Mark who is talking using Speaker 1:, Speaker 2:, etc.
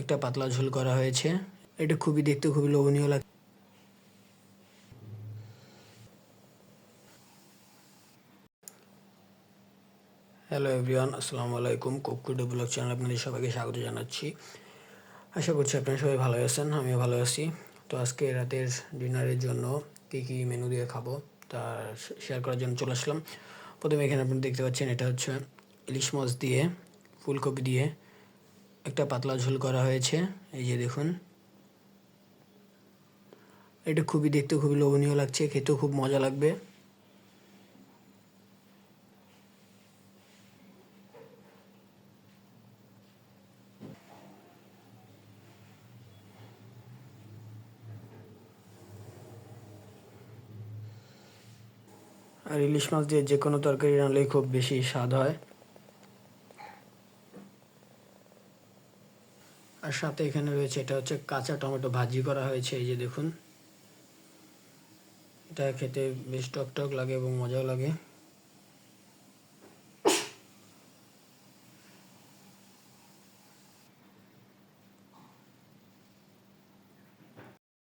Speaker 1: একটা পাতলা ঝোল করা হয়েছে। এটা খুবই দেখতে খুবই লোভনীয় লাগে হ্যালো এভরিওয়ান আসসালামু আলাইকুম। কুকুডে ব্লগ চ্যানেল আপনাদের সবাইকে স্বাগত জানাচ্ছি। আশা করছি আপনারা সবাই ভালো আছেন, আমিও ভালো আছি। তো আজকে রাতের ডিনারের জন্য কী কী মেনু দিয়ে খাব তা শেয়ার করার জন্য চলে আসলাম। প্রথমে এখানে আপনি দেখতে পাচ্ছেন এটা হচ্ছে ইলিশ মাছ দিয়ে, ফুলকপি দিয়ে একটা পাতলা ঝোল করা হয়েছে। এই যে দেখুন। এটা খুবই দেখতে খুবই লোভনীয় লাগছে, খেতেও খুব মজা লাগবে। আর ইলিশ মাছ দিয়ে যে কোনো তরকারি রান্নলেই খুব বেশি স্বাদ হয়। আর সাথে এখানে রয়েছে, এটা হচ্ছে কাঁচা টমেটো ভাজি করা হয়েছে, এই যে দেখুন। এটা খেতে বেশ টক টক লাগে এবং মজাও লাগে।